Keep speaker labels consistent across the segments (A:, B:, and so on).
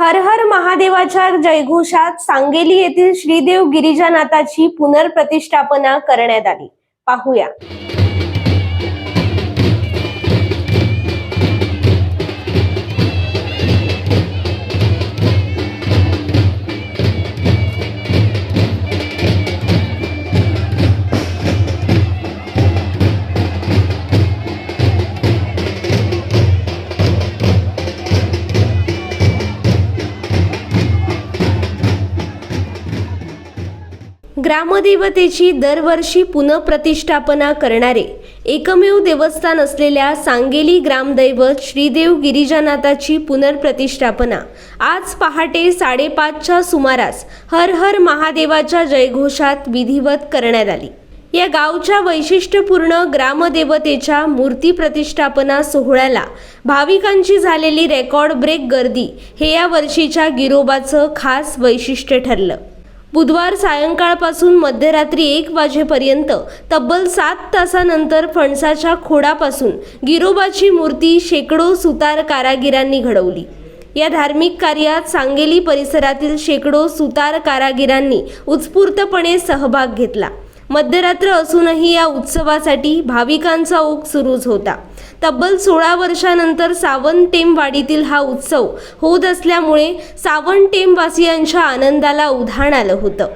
A: हर हर महादेवाच्या जयघोषात सांगेली येथील श्रीदेव गिरिजानाथाची पुनर्प्रतिष्ठापना करण्यात आली. पाहूया. ग्रामदेवतेची दरवर्षी पुनप्रतिष्ठापना करणारे एकमेव देवस्थान असलेल्या सांगेली ग्रामदैवत श्रीदेव गिरिजानाथाची पुनर्प्रतिष्ठापना. आज पहाटे साडेपाचच्या सुमारास हर हर महादेवाच्या जयघोषात विधिवत करण्यात आली. या गावच्या वैशिष्ट्यपूर्ण ग्रामदेवतेच्या मूर्ती प्रतिष्ठापना सोहळ्याला भाविकांची झालेली रेकॉर्ड ब्रेक गर्दी हे या वर्षीच्या गिरोबाचं खास वैशिष्ट्य ठरलं. बुधवार सायंकाळपासून मध्यरात्री एक वाजेपर्यंत तब्बल सात तासानंतर फणसाच्या खोडापासून गिरोबाची मूर्ती शेकडो सुतार कारागिरांनी घडवली. या धार्मिक कार्यात सांगेली परिसरातील शेकडो सुतार कारागिरांनी उत्स्फूर्तपणे सहभाग घेतला. मध्यरात्र असूनही या उत्सवासाठी भाविकांचा ओघ सुरूच होता. तब्बल सोळा वर्षानंतर सावंत टेमवाडीतील हा उत्सव होत असल्यामुळे सावंत टेमवासियांच्या आनंदाला उधाण आलं होतं.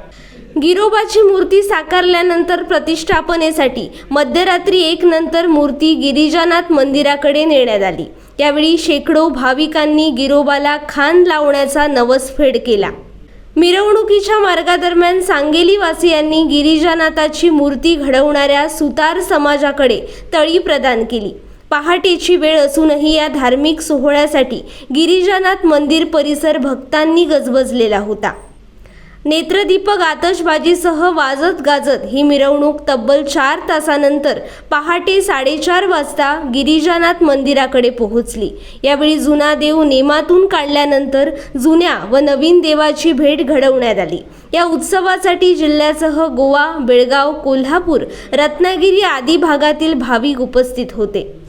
A: गिरोबाची मूर्ती साकारल्यानंतर प्रतिष्ठापनेसाठी मध्यरात्री एक नंतर मूर्ती गिरिजानाथ मंदिराकडे नेण्यात आली. त्यावेळी शेकडो भाविकांनी गिरोबाला खान लावण्याचा नवसफेड केला. मिरवणुकीच्या मार्गादरम्यान सांगेली वासियांनी गिरिजानाथाची मूर्ती घडवणाऱ्या सुतार समाजाकडे तळी प्रदान केली. पहाटेची वेळ असूनही या धार्मिक सोहळ्यासाठी गिरिजानाथ मंदिर परिसर भक्तांनी गजबजलेला होता. नेत्रदीपक आतषबाजीसह वाजत गाजत ही मिरवणूक तब्बल चार तासानंतर पहाटे साडेचार वाजता गिरिजानाथ मंदिराकडे पोहोचली. यावेळी जुना देव नेमातून काढल्यानंतर जुन्या व नवीन देवाची भेट घडवण्यात आली. या उत्सवासाठी जिल्ह्यासह गोवा बेळगाव कोल्हापूर रत्नागिरी आदी भागातील भाविक उपस्थित होते.